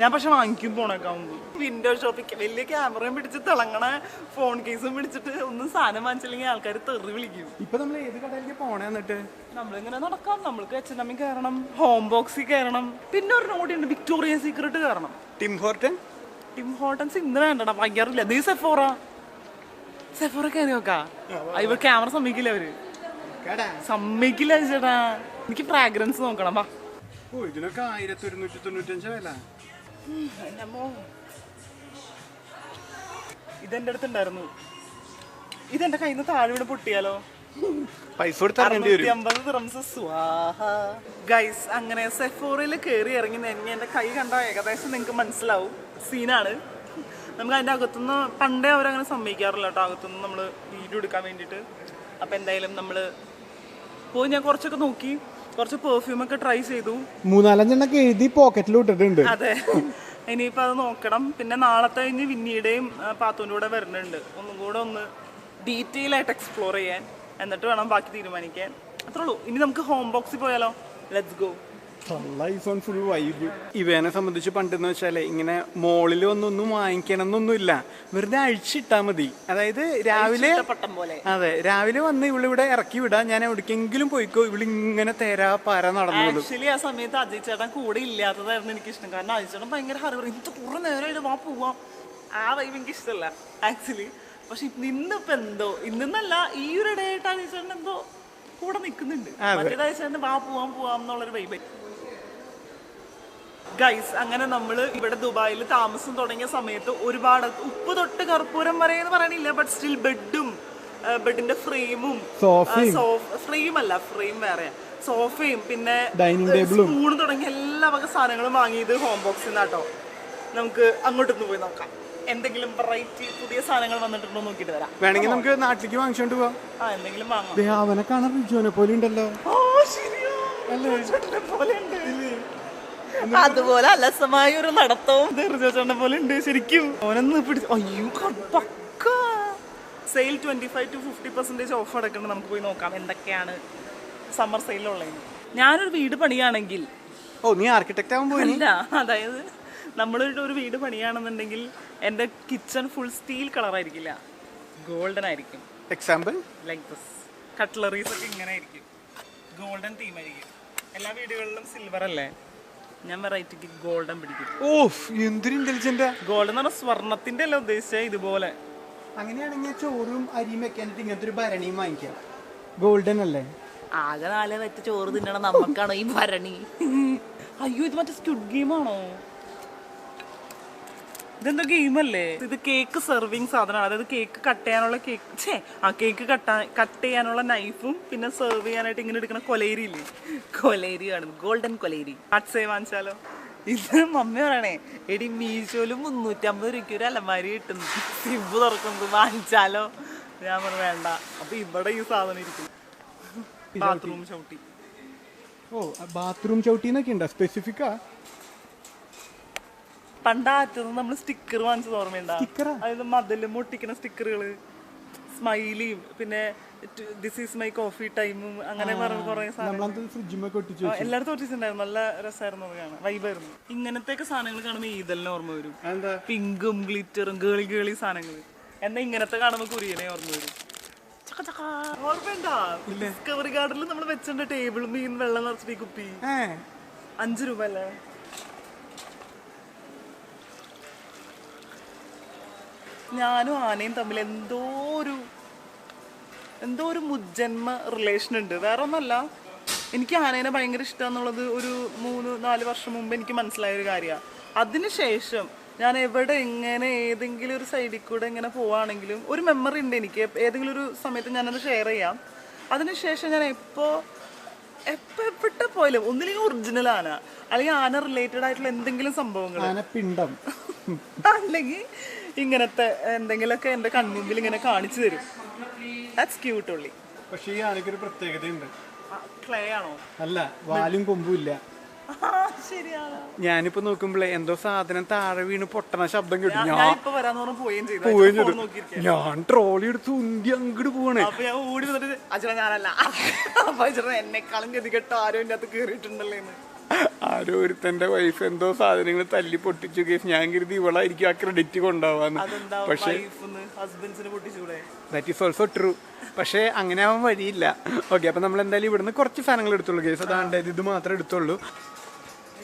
ഞാൻ പക്ഷെ വാങ്ങിക്കും പോണേക്കാവുമ്പോ വിൻഡോ ഷോപ്പിക്ക് വലിയ ക്യാമറയും പിടിച്ച് തിളങ്ങണ ഫോൺ കേസും പിടിച്ചിട്ട് ഒന്നും സാധനം വാങ്ങിച്ചില്ലെങ്കിൽ ആൾക്കാർ തെറി വിളിക്കും. ഇപ്പൊ നമ്മൾ ഏത് കടയിലേക്ക് പോണേ എന്നിട്ട്? നമ്മളിങ്ങനെ നടക്കാം. നമ്മൾക്ക് എച്ച് എം കയറണം ഹോം ബോക്സിൽ കയറണം പിന്നെ ഒരു നോടിയുണ്ട് വിക്ടോറിയ സീക്രട്ട് കയറണം ടിം ഹോർട്ടൻ ടിം ഹോർട്ടൻസ് ഇന്ന് വേണ്ടടാ ഭയങ്കരമില്ല നീ സെഫോറ സെഫോറ കയറി നോക്കാ. ഇവർ ക്യാമറ സമ്മതിക്കില്ല അവർ. സമ്മതിക്കില്ല ചേട്ടാ. എനിക്ക് ഫ്രാഗ്രൻസ് നോക്കണം വാ. ഓ ഇതിനൊക്കെ ആയിരത്തി ഒരുന്നൂറ്റി തൊണ്ണൂറ്റഞ്ച് വില. ഇതെന്റെ അടുത്തുണ്ടായിരുന്നു. ഇതെന്റെ കയ്യിൽ നിന്ന് താഴെ വീണ് പൊട്ടിയാലോ? പൈസ ഗൈസ് അങ്ങനെ സെഫോറിൽ കയറി ഇറങ്ങി നെഞ്ഞ എന്റെ കൈ കണ്ട ഏകദേശം നിങ്ങൾക്ക് മനസ്സിലാവും. സീനാണ് നമുക്ക് അതിന്റെ അകത്തുനിന്ന് പണ്ടേ അവരങ്ങനെ സമ്മതിക്കാറില്ല കേട്ടോ. അകത്തുനിന്ന് നമ്മൾ വീഡിയോ എടുക്കാൻ വേണ്ടിട്ട് അപ്പൊ എന്തായാലും നമ്മൾ പോയി ഞാൻ കുറച്ചൊക്കെ നോക്കി. കുറച്ച് പെർഫ്യൂം ഒക്കെ ട്രൈ ചെയ്തു. മൂന്നാലഞ്ചെണ്ണൊക്കെ എഴുതി പോക്കറ്റിൽ ഇട്ടിട്ടുണ്ട്. അതെ. ഇനിയിപ്പോൾ അത് നോക്കണം. പിന്നെ നാളത്തെ കഴിഞ്ഞ് വിന്നിയുടെയും പാത്തുവിന്റെ കൂടെ വരുന്നുണ്ട്. ഒന്നും കൂടെ ഒന്ന് ഡീറ്റെയിൽ ആയിട്ട് എക്സ്പ്ലോർ ചെയ്യാൻ. എന്നിട്ട് വേണം ബാക്കി തീരുമാനിക്കാൻ. അത്രേ ഉള്ളൂ. ഇനി നമുക്ക് ഹോം ബോക്സിൽ പോയാലോ? ലെറ്റ്സ് ഗോ ഫുൾ വൈബ് ഇവനെ സംബന്ധിച്ച് പണ്ടെന്ന് വെച്ചാലേ ഇങ്ങനെ മോളിൽ ഒന്നൊന്നും വാങ്ങിക്കണം എന്നൊന്നുമില്ല വെറുതെ അഴിച്ചിട്ടാ മതി. അതായത് രാവിലെ അതെ രാവിലെ വന്ന് ഇവിടെ ഇറക്കി വിടാ. ഞാൻ എവിടേക്കെങ്കിലും പോയിക്കോ. ഇവൾ ഇങ്ങനെ തേരാ പാര നടന്നോളൂ ആക്ച്വലി ആ സമയത്ത് അജയ് ചേട്ടൻ കൂടെ ഇല്ലാത്തതായിരുന്നു എനിക്ക് ഇഷ്ടം കാരണം അജയ് ചേട്ടൻ ഭയങ്കര ഹറി പറയും ഇത് കുറെ നേരമായിട്ട് വാ പോവാം. ആ വൈബ് എനിക്ക് ഇഷ്ടമല്ല ആക്ച്വലി പക്ഷെ ഇന്നിപ്പോ എന്തോ ഇന്നല്ല ഈ ഒരു ഇടയായിട്ട് അജയ് ചേട്ടൻ എന്തോ കൂടെ നിൽക്കുന്നുണ്ട് മറ്റേതായ ചേട്ടൻ വാ പോവാൻ പോവാം എന്നുള്ളൊരു വൈബ് ഗൈസ് അങ്ങനെ നമ്മൾ ഇവിടെ ദുബായിൽ താമസം തുടങ്ങിയ സമയത്ത് ഒരുപാട് ഉപ്പ് തൊട്ട് കർപ്പൂരം വരെ എന്ന് പറയണില്ല ബട്ട് സ്റ്റിൽ ബെഡും ബെഡിന്റെ ഫ്രെയിമും ഫ്രെയിം അല്ല ഫ്രെയിം വേറെ. സോഫയും പിന്നെ ഡൈനിങ് ടേബിളും സ്പൂണും തുടങ്ങിയ എല്ലാ വക സാധനങ്ങളും വാങ്ങിയത് ഹോം ബോക്സിൽ നിന്നാട്ടോ നമുക്ക് അങ്ങോട്ടൊന്ന് പോയി നോക്കാം. എന്തെങ്കിലും വെറൈറ്റി പുതിയ സാധനങ്ങൾ വന്നിട്ടുണ്ടോ നോക്കിട്ട് വരാം. വേണമെങ്കിൽ നമുക്ക് നാട്ടിലേക്ക് വാങ്ങിച്ചോണ്ട് പോവാം. ആ എന്തെങ്കിലും വാങ്ങാം. അവനെ കാണാൻ പോലെ ഉണ്ടല്ലോ. ഓ ശരിയാ. ചേട്ടനെ പോലെ ഉണ്ട്. അതുപോലെ അലസമായ ഒരു നടത്തവും തീർച്ചയായിട്ടും പോലെ ഉണ്ട് ശരിക്കും. ഓനൊന്ന് പിടിച്ച് അയ്യോ പക്ക. Sale twenty five to fifty percentage off അടക്കുന്നുണ്ട് നമുക്ക് പോയി നോക്കാം എന്തൊക്കെയാണ് സമ്മർ സെയിലുള്ളത് ഞാനൊരു വീട് പണിയാണെങ്കിൽ ഓ നീ ആർക്കിടെക്റ്റ് ആവാൻ പോയി അല്ല അതായത് നമ്മളൊരു ഒരു വീട് പണിയാണെന്നുണ്ടെങ്കിൽ എന്റെ കിച്ചൺ ഫുൾ സ്റ്റീൽ കളറായിരിക്കില്ല ഗോൾഡൻ ആയിരിക്കും. എക്സാമ്പിൾ ലൈക്ക് ദിസ് കട്ട്ലറീസ് ഒക്കെ ഇങ്ങനെ ആയിരിക്കും. ഗോൾഡൻ തീം ആയിരിക്കും. എല്ലാ വീടുകളിലും സിൽവർ അല്ലേ? ഞാൻ വെറൈറ്റിക്ക് ഗോൾഡൻ പിടിക്കും. ഓഫ് എന്തൊരു ഇന്റലിജന്റ് ഗോൾഡൻ എന്ന് പറഞ്ഞാൽ സ്വർണത്തിന്റെ അല്ല ഉദ്ദേശിച്ച ഇതുപോലെ. അങ്ങനെയാണെങ്കിൽ ചോറും അരിയും വെക്കാനായിട്ട് ഇങ്ങനത്തെ ഒരു ഭരണിയും വാങ്ങിക്കാം ഗോൾഡൻ അല്ലേ? ആകെ നാളെ പറ്റ ചോറ് തിന്നണം നമുക്കാണോ ഈ ഭരണി. അയ്യോ ഇത് മറ്റേ സ്റ്റുഡ് ഗെയിമാണോ ഇതെന്തോ ഗെയിമല്ലേ ഇത് കേക്ക് സെർവിങ് സാധനമാണ്. അതായത് കേക്ക് കട്ട് ചെയ്യാനുള്ള കേക്ക് ഛേ ആ കേക്ക് കട്ടാ കട്ട് ചെയ്യാനുള്ള നൈഫും പിന്നെ സെർവ് ചെയ്യാനായിട്ട് ഇങ്ങനെ എടുക്കുന്ന കൊലേരി ഇല്ലേ? കൊലേരി കാണുന്നു. ഗോൾഡൻ കൊലേരി. അട്സേ വാങ്ങിച്ചാലോ? ഇത് മമ്മി പറയണേ എടി മീശോലും മുന്നൂറ്റമ്പത് രൂപയ്ക്ക് ഒരു അലമാരി കിട്ടുന്നു. സിബ് തുറക്കുന്നത് വാങ്ങിച്ചാലോ? ഞാൻ പറഞ്ഞു വേണ്ട. അപ്പൊ ഇവിടെ ഈ സാധനം ഇരിക്കും ബാത്റൂം ചവിട്ടി. ഓ ബാത്റൂം ചവിട്ടിന്നൊക്കെ ഉണ്ടോ? സ്പെസിഫിക്കാ പണ്ടാറ്റത് നമ്മൾ സ്റ്റിക്കർ വാങ്ങിച്ചത് ഓർമ്മയുണ്ടാ? അതായത് മതിലും ഒട്ടിക്കുന്ന സ്റ്റിക്കറുകൾ. സ്മൈലിയും പിന്നെ ദിസ് ഈസ് മൈ കോഫി ടൈമും അങ്ങനെ പറഞ്ഞ കുറെ സാധനം എല്ലായിടത്തും ഒട്ടിച്ചിട്ടുണ്ടായിരുന്നു. നല്ല രസമായിരുന്നു അത് കാണാൻ. വൈബായിരുന്നു ഇങ്ങനത്തെയൊക്കെ സാധനങ്ങൾ കാണുമ്പോൾ ഈദലിന് ഓർമ്മ വരും. പിങ്കും ഗ്ലിറ്ററും ഗേളി ഗേളി സാധനങ്ങൾ എന്നാ ഇങ്ങനത്തെ കാണുമ്പോൾ കുറിയനെ ഓർമ്മ വരും. ഓർമ്മയുണ്ടാ? ഡിസ്കവറി ഗാർഡനിൽ നമ്മൾ വെച്ചിട്ടുണ്ട് ടേബിൾ മീൻ വെള്ളം നിറച്ചിട്ട് കുപ്പി. അഞ്ചു രൂപ അല്ലേ? ഞാനും ആനയും തമ്മിൽ എന്തോ ഒരു എന്തോ ഒരു മുജ്ജന്മ റിലേഷൻ ഉണ്ട്. വേറെ ഒന്നല്ല എനിക്ക് ആനേനെ ഭയങ്കര ഇഷ്ടമെന്നുള്ളത് ഒരു മൂന്ന് നാല് വർഷം മുമ്പ് എനിക്ക് മനസ്സിലായ ഒരു കാര്യമാണ് അതിനുശേഷം ഞാൻ എവിടെ എങ്ങനെ ഏതെങ്കിലും ഒരു സൈഡിൽ കൂടെ ഇങ്ങനെ പോവാണെങ്കിലും ഒരു മെമ്മറി ഉണ്ട് എനിക്ക്. ഏതെങ്കിലും ഒരു സമയത്ത് ഞാനത് ഷെയർ ചെയ്യാം. അതിനുശേഷം ഞാൻ എപ്പോൾ എപ്പോൾ എപ്പോഴത്തെ പോയാലും ഒന്നില്ലെങ്കിൽ ഒറിജിനൽ ആന അല്ലെങ്കിൽ ആന റിലേറ്റഡ് ആയിട്ടുള്ള എന്തെങ്കിലും സംഭവങ്ങൾ അല്ലെങ്കിൽ ഇങ്ങനത്തെ എന്തെങ്കിലുമൊക്കെ എന്റെ കൺമുമ്പിൽ ഇങ്ങനെ കാണിച്ചു തരും. ദാറ്റ്സ് ക്യൂട്ട് ഉള്ളി. പക്ഷേ ഈ ആനയ്ക്കൊരു പ്രത്യേകതയുണ്ട്. ക്ലേ ആണോ? അല്ല വാലും കൊമ്പും ഇല്ല. ഞാനിപ്പോ നോക്കുമ്പോഴേ എന്തോ സാധനം താഴെ വീണ് പൊട്ടണ ശബ്ദം കേട്ടു. ഞാൻ പോവുകയും ചെയ്തു. ഞാൻ ട്രോളി എടുത്ത് ഉന്തി അങ്ങോട്ട് പോവാണ്. ഓടി വന്നിട്ട് അച്ഛനെ ഞാനല്ല. അപ്പൊ അച്ഛനെ എന്നെക്കാളും ഗതികെട്ടോ ആരും എന്റെ അകത്ത് കേറിയിട്ടുണ്ടല്ലേ ആരോ ഒരുത്തന്റെ വൈഫ് എന്തോ സാധനങ്ങൾ തല്ലി പൊട്ടിച്ചു കേസ് ഞാൻ കരുതി ഇവളായിരിക്കും ആ ക്രെഡിറ്റ് കൊണ്ടാവാന്ന്. അതെന്താ പക്ഷേ ദാറ്റ് ഈസ് ഓൾസോ ട്രൂ പക്ഷേ അങ്ങനെ ആവാൻ വഴിയില്ല. ഓക്കെ അപ്പൊ നമ്മൾ എന്തായാലും ഇവിടുന്ന് കുറച്ച് സാധനങ്ങൾ എടുത്തുള്ളൂ കേസ് അതാണ്ട് ഇത് മാത്രമേ എടുത്തുള്ളൂ.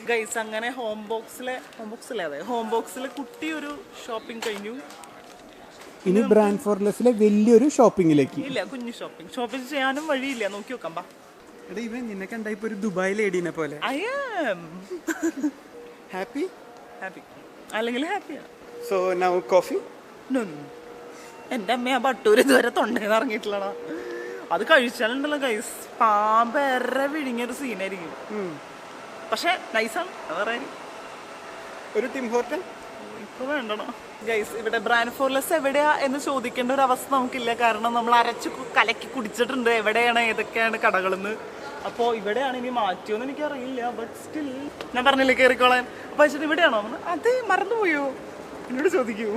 ഗൈസ് അങ്ങനെ ഹോം ബോക്സിലെ ഹോം ബോക്സിലെ അതെ ഹോം ബോക്സിലെ കുട്ടി ഒരു ഷോപ്പിംഗ് കഴിഞ്ഞു. ഇനി ബ്രാൻഡ് ഫോർലെസ്സിലെ വലിയൊരു ഷോപ്പിംഗിലേക്ക് ഇല്ല കുഞ്ഞു ഷോപ്പിംഗ് ഷോപ്പിംഗ് ചെയ്യാനും വഴിയില്ല. നോക്കി നോക്കാം ബാ. എടാ ഇവൻ നിന്നെ കണ്ട ഇപ്പൊ ഒരു ദുബായ് ലേഡീനെ പോലെ. ഹാപ്പി ഹാപ്പി അല്ലെങ്കിൽ സോ നൗ കോഫി എന്റെ അമ്മ ആ ബട്ടൂര് ഇതുവരെ തൊണ്ടേന്ന് ഇറങ്ങിയിട്ടില്ലടാ. അത് കഴിച്ചാലുണ്ടല്ലോ ഗൈസ് പാമ്പേറെ വിഴുങ്ങിയൊരു സീനായിരിക്കും പക്ഷെ നൈസാണ് ഒരു ടിം ഹോർട്ടൺ ഇപ്പൊ വേണ്ടണം ഗൈസ് ഇവിടെ ബ്രാൻഡ് ഫോർലെസ് എവിടെയാ എന്ന് ചോദിക്കേണ്ട ഒരു അവസ്ഥ നമുക്കില്ല. കാരണം നമ്മൾ അരച്ച് കലക്കി കുടിച്ചിട്ടുണ്ട്. എവിടെയാണ് ഏതൊക്കെയാണ് കടകളെന്ന്. അപ്പോൾ ഇവിടെയാണ് ഇനി മാറ്റിയോന്ന് എനിക്ക് അറിയില്ല ബട്ട് സ്റ്റിൽ ഞാൻ പറഞ്ഞില്ലേ കയറിക്കോളാൻ അപ്പൊ വെച്ചിട്ട് ഇവിടെയാണോ? അതെ മറന്നുപോയോ? എന്നോട് ചോദിക്കൂ.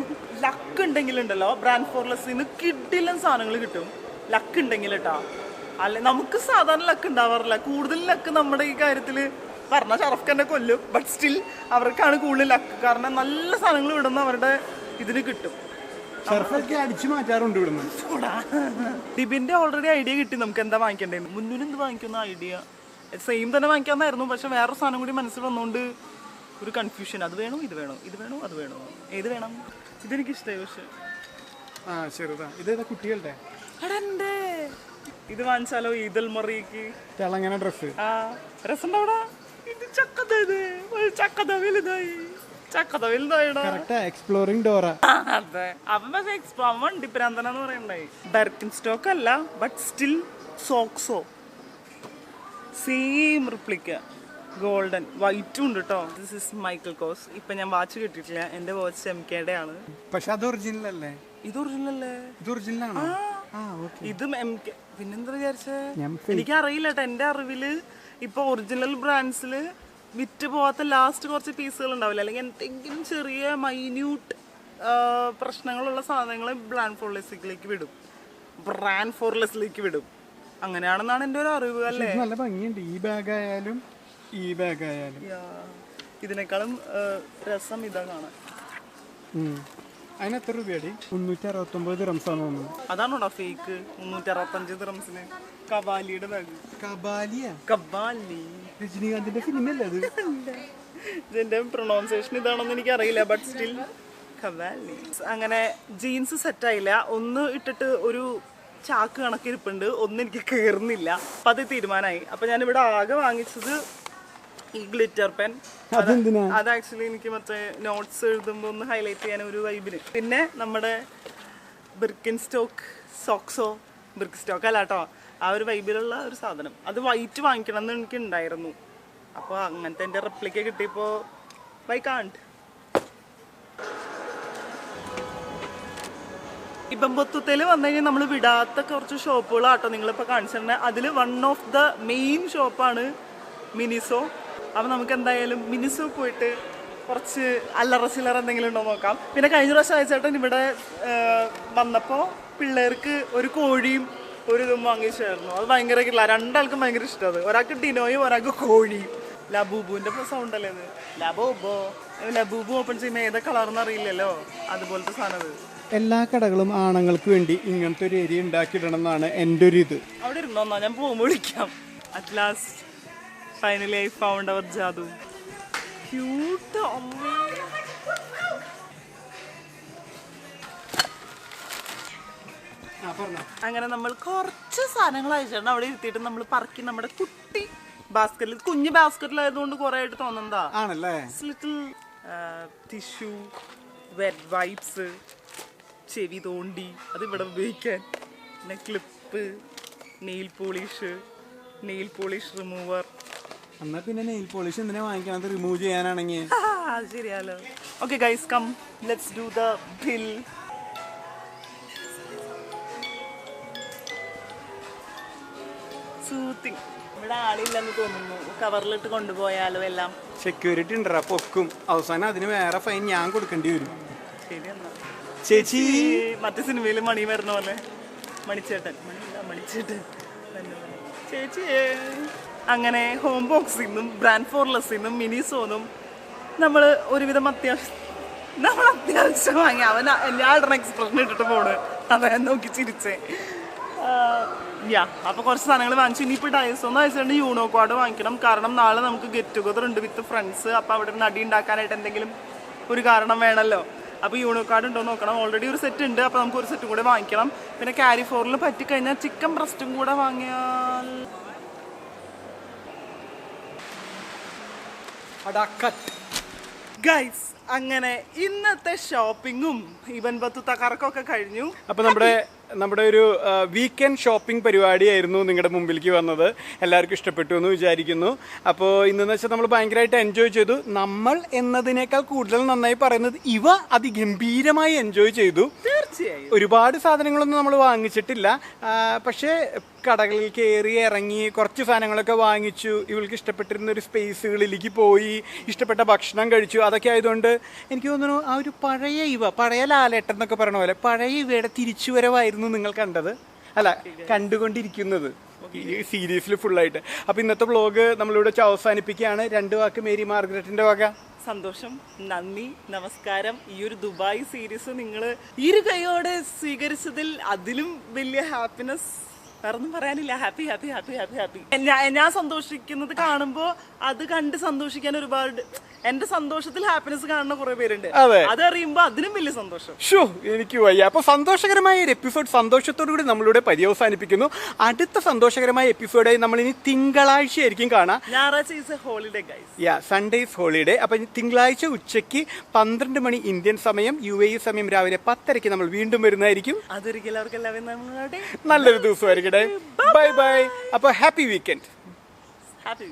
ലക്ക് ഉണ്ടെങ്കിൽ ഉണ്ടല്ലോ ബ്രാൻഡ് ഫോർലെസ്സിന് കിഡിലും സാധനങ്ങൾ കിട്ടും. ലക്ക് ഉണ്ടെങ്കിൽ കേട്ടാ അല്ല നമുക്ക് സാധാരണ ലക്ക് ഉണ്ടാവാറില്ല. കൂടുതൽ ലക്ക് നമ്മുടെ ഈ കാര്യത്തിൽ പറഞ്ഞ ഷറഫ് തന്നെ കൊല്ലും ബട്ട് സ്റ്റിൽ അവർക്കാണ് കൂടുതൽ ലക്ക് കാരണം നല്ല സാധനങ്ങൾ വിടുന്ന അവരുടെ ഇതിന് കിട്ടും. ഷർഫൊക്കെ അടിച്ചു മാറ്റാറുണ്ട് ഇവിടുന്ന്. ടിബിന്റെ ഓൾറെഡി ഐഡിയ കിട്ടി. നമുക്ക് എന്താ വാങ്ങിക്കണ്ടേ? മുന്നിൽ എന്ത് വാങ്ങിക്കുന്ന ഐഡിയ സെയിം തന്നെ വാങ്ങിക്കാന്നായിരുന്നു. പക്ഷെ വേറെ സാധനം കൂടി മനസ്സിൽ വന്നുകൊണ്ട് ഒരു കൺഫ്യൂഷൻ അത് വേണോ? ഇത് വേണോ? ഇത് വേണോ? അത് വേണോ? ഏത് വേണം? ഇതെനിക്ക് ഇഷ്ടമായി പക്ഷെ. ആ ചെറുതാ. ഇതേതാ കുട്ടികളുടെ. ഇത് വാങ്ങിച്ചാലോ? ഈദൽ മറിക്ക്. തിളങ്ങന ഡ്രസ്സ് ആ രസം ഇത് ചക്കതേ ഇത്. ചക്കത വലുതായി. എക്സ്പ്ലോറിംഗ് ഡോറ അതെ. അവൻ പക്ഷേ എക്സ്പോ അവൻ എന്ന് പറയണ്ടായി ബെർക്കിൻ സ്റ്റോക്ക് അല്ല ബട്ട് സ്റ്റിൽ സോക്സോ സെയിം റിപ്ലിക്ക ഗോൾഡൻ വൈറ്റും ഉണ്ട് കേട്ടോ ദിസ് ഇസ് മൈക്കിൾ കോസ് ഇപ്പൊ ഞാൻ വാച്ച് കിട്ടിയിട്ടില്ല. എന്റെ വാച്ച് എം കെയുടെ ആണ്. പക്ഷെ അത് ഒറിജിനൽ അല്ലേ? ഇത് ഒറിജിനൽ അല്ലേ? ഇത് ഒറിജിനൽ ആണോ? ഇതും എം കെ പിന്നെന്താ വിചാരിച്ചേ? ഞാൻ എനിക്ക് അറിയില്ല കേട്ടോ എന്റെ അറിവിൽ. ഇപ്പൊ ഒറിജിനൽ ബ്രാൻഡ്സിൽ വിറ്റ് പോവാത്ത ലാസ്റ്റ് കുറച്ച് പീസുകൾ ഉണ്ടാവില്ല? അല്ലെങ്കിൽ എന്തെങ്കിലും ചെറിയ മൈന്യൂട്ട് പ്രശ്നങ്ങളുള്ള സാധനങ്ങൾ ബ്രാൻഡ് ഫോർലെസിലേക്ക് വിടും. ബ്രാൻഡ് ഫോർലെസിലേക്ക് വിടും. അങ്ങനെയാണെന്നാണ് എന്റെ ഒരു അറിവ് അല്ലേ? നല്ല ഭംഗിയുണ്ട്. ഈ ബാഗ് ആയാലും ഈ ബാഗ് ആയാലും. ഇതിനേക്കാളും രസം ഇതാ കാണാൻ. അതിന് എത്ര രൂപയാടി? മുന്നൂറ്റി അറുപത്തൊമ്പത് റംസാണ് തോന്നുന്നു. അതാണോടാ ഫേക്ക് മുന്നൂറ്റി അറുപത്തഞ്ച് ദിറംസിന് കബാലിയുടെ ബാഗ് കബാലിയ കബാലി രജനീകാന്തിന്റെ സിനിമയല്ലേ അത്? ഇതിന്റെ പ്രൊണൗൺസിയേഷൻ ഇതാണെന്ന് എനിക്ക് അറിയില്ല ബട്ട് സ്റ്റിൽ അങ്ങനെ ജീൻസ് സെറ്റായില്ല ഒന്ന് ഇട്ടിട്ട് ഒരു ചാക്ക് കണക്കിരിപ്പുണ്ട്. ഒന്നും എനിക്ക് കയറുന്നില്ല അപ്പൊ അത് തീരുമാനമായി. അപ്പൊ ഞാനിവിടെ ആകെ വാങ്ങിച്ചത് ഈ ഗ്ലിറ്റർ പെൻ അത് ആക്ച്വലി എനിക്ക് മറ്റേ നോട്ട്സ് എഴുതുമ്പോൾ ഒന്ന് ഹൈലൈറ്റ് ചെയ്യാൻ ഒരു വൈബിന് പിന്നെ നമ്മുടെ ബിർക്കിൻ സ്റ്റോക്ക് സോക്സോ ബിർക്കിൻ സ്റ്റോക്ക് അല്ല കേട്ടോ. ആ ഒരു വൈബിലുള്ള ഒരു സാധനം. അത് വൈറ്റ് വാങ്ങിക്കണം എന്ന് എനിക്ക് ഉണ്ടായിരുന്നു അപ്പോൾ അങ്ങനത്തെ എന്റെ റെപ്ലിക്ക കിട്ടിയപ്പോൾ വൈ കാണ്ട് ഇപ്പം പൊത്തുത്തേൽ വന്നു കഴിഞ്ഞാൽ നമ്മൾ വിടാത്ത കുറച്ച് ഷോപ്പുകളാട്ടോ നിങ്ങളിപ്പോൾ കാണിച്ചിരുന്നത് അതിൽ വൺ ഓഫ് ദ മെയിൻ ഷോപ്പാണ് മിനിസോ. അപ്പം നമുക്ക് എന്തായാലും മിനിസോ പോയിട്ട് കുറച്ച് അല്ലറ ചില്ലറ എന്തെങ്കിലും ഉണ്ടോ നോക്കാം. പിന്നെ കഴിഞ്ഞ പ്രാവശ്യം അയച്ചേട്ടൻ ഇവിടെ വന്നപ്പോൾ പിള്ളേർക്ക് ഒരു കോഴിയും ഒരു ഇതും വാങ്ങിച്ചായിരുന്നു അത് ഭയങ്കര കിട്ടില്ല രണ്ടാൾക്കും ഭയങ്കര ഇഷ്ടമാണ് ഒരാൾക്ക് ഡിനോയും ഒരാൾക്ക് കോഴിയും. ലബൂബുവിന്റെ സൗണ്ട് അല്ലേ ഇത്? ലബൂബോ. ലബൂബു ഓപ്പൺ ചെയ്യുമ്പോൾ ഏതാ കളർന്ന് അറിയില്ലല്ലോ? അതുപോലത്തെ സാധനം എല്ലാ കടകളും ആണുങ്ങൾക്ക് വേണ്ടി ഇങ്ങനത്തെ ഒരു ഏരിയ ഉണ്ടാക്കിയിടണം എന്നാണ് എന്റെ ഒരു ഇത്. അവിടെ ഇരുന്നോ? ഞാൻ പോകുമ്പോൾ വിളിക്കാം. At last finally I found our Jaadu cute അങ്ങനെ നമ്മൾ കുറച്ച് സാധനങ്ങൾ അയച്ചിട്ടുണ്ട്. അവിടെ ഇരുത്തിയിട്ട് നമ്മൾ പറക്കി നമ്മുടെ കുട്ടി ബാസ്ക്കറ്റിൽ കുഞ്ഞു ബാസ്ക്കറ്റിലായതുകൊണ്ട് കുറെ ആയിട്ട് തോന്നുന്നതാ. ആണല്ലേ? ലിറ്റിൽ ടിഷ്യൂ വെറ്റ് വൈപ്സ് ചെവി തോണ്ടി അത് ഇവിടെ ഉപയോഗിക്കാൻ. പിന്നെ clip nail polish nail polish remover എന്നാ പിന്നെ നെയിൽ പോളിഷ് എന്തിനാ വാങ്ങിക്കണത് റിമൂവ് ചെയ്യാനാണെങ്കിൽ ശരിയാലോ. Okay guys come let's do the bill soothing ഇവിടെ ആളില്ലെന്ന് തോന്നുന്നു. കവറിലിട്ട് കൊണ്ടുപോയാലോ എല്ലാം? സെക്യൂരിറ്റി ഉണ്ടറാ പൊക്കും. അവസാനം അതിന് വേറെ ഫൈൻ ഞാൻ കൊടുക്കേണ്ടി വരും. ചേച്ചി. മറ്റു സിനിമയിൽ മണി വരണ പോലെ. മണിച്ചേട്ടൻ. മണിച്ചേട്ടൻ. ചേച്ചി. അങ്ങനെ ഹോം ബോക്സിൽ നിന്നും ബ്രാൻഡ് ഫോർലെസ്സിൽ നിന്നും മിനിസോന്നും നമ്മൾ ഒരുവിധം അത്യാവശ്യം നമ്മൾ അത്യാവശ്യം വാങ്ങി. അവൻ എല്ലാവരുടെ എക്സ്പ്രഷൻ ഇട്ടിട്ട് പോണ്. അതാ നോക്കി ചിരിച്ചേ. യാ അപ്പൊ കുറച്ച് സാധനങ്ങൾ വാങ്ങിച്ചു. ഇനിയിപ്പോൾ ഡയസ് ഒന്ന് അയച്ചിട്ടുണ്ട് യൂണോ കാർഡ് വാങ്ങിക്കണം. കാരണം നാളെ നമുക്ക് ഗെറ്റ് ടുഗദർ ഉണ്ട് വിത്ത് ഫ്രണ്ട്സ് അപ്പൊ അവിടെ നടി ഉണ്ടാക്കാനായിട്ട് എന്തെങ്കിലും ഒരു കാരണം വേണമല്ലോ അപ്പൊ യൂണോ കാർഡ് ഉണ്ടോ നോക്കണം. ഓൾറെഡി ഒരു സെറ്റ് ഉണ്ട്. അപ്പൊ നമുക്ക് ഒരു സെറ്റ് കൂടെ വാങ്ങിക്കണം. പിന്നെ ക്യാരി ഫോറിൽ പറ്റിക്കഴിഞ്ഞാൽ ചിക്കൻ ബ്രസ്റ്റും കൂടെ വാങ്ങിയാൽ ഗൈസ് അങ്ങനെ ഇന്നത്തെ ഷോപ്പിങ്ങും ഇവൻ ബത്തുത്ത കറക്കൊക്കെ കഴിഞ്ഞു. അപ്പൊ നമ്മുടെ നമ്മുടെ ഒരു വീക്കെൻഡ് ഷോപ്പിംഗ് പരിപാടിയായിരുന്നു നിങ്ങളുടെ മുമ്പിലേക്ക് വന്നത്. എല്ലാവർക്കും ഇഷ്ടപ്പെട്ടു എന്ന് വിചാരിക്കുന്നു. അപ്പോൾ ഇന്നെന്ന് വെച്ചാൽ നമ്മൾ ഭയങ്കരമായിട്ട് എൻജോയ് ചെയ്തു. നമ്മൾ എന്നതിനേക്കാൾ കൂടുതൽ നന്നായി പറയുന്നത് ഇവ അതിഗംഭീരമായി എൻജോയ് ചെയ്തു. തീർച്ചയായും. ഒരുപാട് സാധനങ്ങളൊന്നും നമ്മൾ വാങ്ങിച്ചിട്ടില്ല. പക്ഷേ കടകളിൽ കയറി ഇറങ്ങി കുറച്ച് സാധനങ്ങളൊക്കെ വാങ്ങിച്ചു. ഇവൾക്ക് ഇഷ്ടപ്പെട്ടിരുന്ന ഒരു സ്പേസുകളിലേക്ക് പോയി. ഇഷ്ടപ്പെട്ട ഭക്ഷണം കഴിച്ചു. അതൊക്കെ ആയതുകൊണ്ട് എനിക്ക് തോന്നുന്നു ആ ഒരു പഴയ ഇവ പഴയ ലാലേട്ടൻ എന്നൊക്കെ പറയണ പോലെ പഴയ ഇവയുടെ തിരിച്ചുവരവായിരുന്നു നിങ്ങൾ കണ്ടത്? അല്ല കണ്ടുകൊണ്ടിരിക്കുന്നത് ഈ സീരീസിൽ ഫുള്ളായിട്ട് അപ്പോൾ ഇന്നത്തെ ബ്ലോഗ് നമ്മളിവിടെ വെച്ച് അവസാനിപ്പിക്കുകയാണ്. രണ്ട് വാക്ക് മേരി മാർഗരറ്റിന്റെ വക. സന്തോഷം നന്ദി നമസ്കാരം. ഈ ഒരു ദുബായ് സീരീസ് നിങ്ങൾ ഇരു കൈയോടെ സ്വീകരിച്ചതിൽ അതിലും വലിയ ഹാപ്പിനെസ് വേറൊന്നും പറയാനില്ല. Happy happy happy happy happy ഞാൻ സന്തോഷിക്കുന്നത് കാണുമ്പോൾ അത് കണ്ട് സന്തോഷിക്കാൻ ഒരുപാട് എന്റെ സന്തോഷത്തിൽ ഹാപ്പിനെസ് കാണുന്ന കുറെ പേരുണ്ട്. അതെ. അതറിയുമ്പോൾ അതിനും വലിയ സന്തോഷം. ഷോ എനിക്ക് വയ്യ. അപ്പൊ സന്തോഷകരമായ ഒരു എപ്പിസോഡ് സന്തോഷത്തോടു കൂടി നമ്മളിവിടെ പര്യവസാനിപ്പിക്കുന്നു. അടുത്ത സന്തോഷകരമായ എപ്പിസോഡായി നമ്മൾ ഇനി തിങ്കളാഴ്ച ആയിരിക്കും കാണാം. ഞായറാഴ്ച is holiday guys yeah Sundays holiday അപ്പൊ തിങ്കളാഴ്ച ഉച്ചയ്ക്ക് പന്ത്രണ്ട് മണി ഇന്ത്യൻ സമയം യു എ സമയം രാവിലെ പത്തരയ്ക്ക് നമ്മൾ വീണ്ടും വരുന്നതായിരിക്കും. അതൊരിക്കലും അവർക്ക് എല്ലാവരും നമ്മളുടെ നല്ലൊരു ദിവസമായിരിക്കട്ടെ. ബൈ ബൈ അപ്പൊ ഹാപ്പി വീക്കെൻഡ് ഹാപ്പി